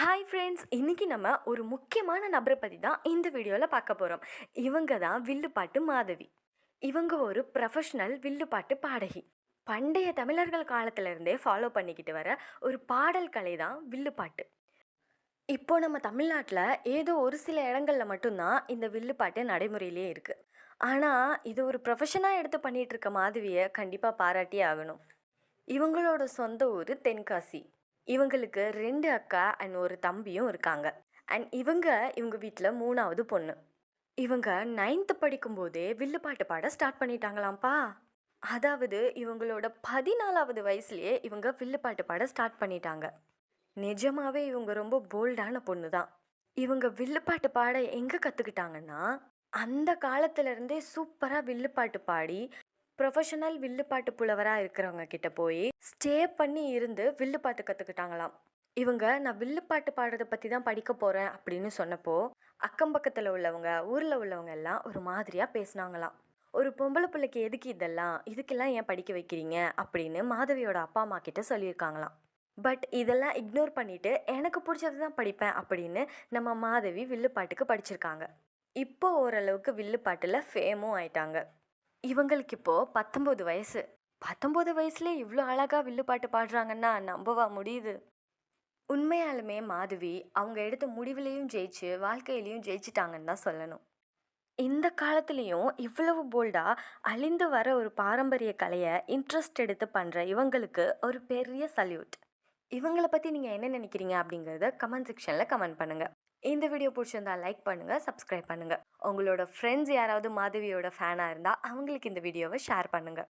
Hi friends இன்றைக்கி நம்ம ஒரு முக்கியமான நபரை பற்றி தான் இந்த வீடியோவில் பார்க்க போகிறோம் இவங்க தான் வில்லுப்பாட்டு மாதவி. இவங்க ஒரு ப்ரொஃபஷ்னல் வில்லுப்பாட்டு பாடகி. பண்டைய தமிழர்கள் காலத்திலேருந்தே ஃபாலோ பண்ணிக்கிட்டு வர ஒரு பாடல் கலை தான் வில்லுப்பாட்டு இப்போ நம்ம தமிழ்நாட்டில் ஏதோ ஒரு சில இடங்களில் மட்டும்தான் இந்த வில்லுப்பாட்டு நடைமுறையிலே இருக்குது ஆனால் இது ஒரு ப்ரொஃபஷனாக எடுத்து பண்ணிகிட்டு இருக்க மாதவியை கண்டிப்பாக பாராட்டியே ஆகணும். இவங்களோட சொந்த ஊர் தென்காசி. இவங்களுக்கு ரெண்டு அக்கா அண்ட் ஒரு தம்பியும் இருக்காங்க. அண்ட் இவங்க இவங்க வீட்டில் மூணாவது பொண்ணு. இவங்க நைன்த்து படிக்கும்போதே வில்லுப்பாட்டு பாட ஸ்டார்ட் பண்ணிட்டாங்களாம்ப்பா. அதாவது இவங்களோட பதினாலாவது வயசுலேயே இவங்க வில்லுப்பாட்டு பாட ஸ்டார்ட் பண்ணிட்டாங்க. நிஜமாவே இவங்க ரொம்ப போல்டான பொண்ணு தான் இவங்க வில்லுப்பாட்டு பாட எங்கே கற்றுக்கிட்டாங்கன்னா அந்த காலத்துலேருந்தே சூப்பராக வில்லுப்பாட்டு பாடி ப்ரொஃபஷனல் வில்லுப்பாட்டு புலவராக இருக்கிறவங்க கிட்ட போய் ஸ்டே பண்ணி இருந்து வில்லுப்பாட்டு கற்றுக்கிட்டாங்களாம் இவங்க நான் வில்லுப்பாட்டு பாடுறதை பற்றி தான் படிக்க போகிறேன் அப்படின்னு சொன்னப்போ அக்கம் பக்கத்தில் உள்ளவங்க ஊரில் உள்ளவங்க எல்லாம் ஒரு மாதிரியாக பேசுனாங்களாம். ஒரு பொம்பளை பிள்ளைக்கு எதுக்கு இதெல்லாம்? இதுக்கெல்லாம் ஏன் படிக்க வைக்கிறீங்க? அப்படின்னு மாதவியோட அப்பா அம்மா கிட்ட சொல்லியிருக்காங்களாம். பட் இதெல்லாம் இக்னோர் பண்ணிட்டு எனக்கு பிடிச்சது தான் படிப்பேன் அப்படின்னு நம்ம மாதவி வில்லுப்பாட்டுக்கு படிச்சிருக்காங்க. இப்போ ஓரளவுக்கு வில்லுப்பாட்டில் ஃபேமும் ஆயிட்டாங்க. இவங்களுக்கு இப்போது பத்தொம்போது வயசு. பத்தொம்போது வயசுல இவ்வளோ அழகாக வில்லுப்பாட்டு பாடுறாங்கன்னா நம்பவா முடியுது? உண்மையாலுமே மாதவி அவங்க எடுத்த முடிவுலேயும் ஜெயிச்சு வாழ்க்கையிலையும் ஜெயிச்சிட்டாங்கன்னு தான் சொல்லணும். இந்த காலத்துலேயும் இவ்வளவு போல்டாக அழிந்து வர ஒரு பாரம்பரிய கலையை இன்ட்ரெஸ்ட் எடுத்து பண்ணுற இவங்களுக்கு ஒரு பெரிய சல்யூட் இவங்களை பற்றி நீங்கள் என்ன நினைக்கிறீங்க அப்படிங்கிறத கமெண்ட் செக்ஷனில் கமெண்ட் பண்ணுங்கள் இந்த வீடியோ பிடிச்சிருந்தா லைக் பண்ணுங்கள் சப்ஸ்கிரைப் பண்ணுங்கள் உங்களோட ஃப்ரெண்ட்ஸ் யாராவது மாதவியோட ஃபேனாக இருந்தால் அவங்களுக்கு இந்த வீடியோவை ஷேர் பண்ணுங்கள்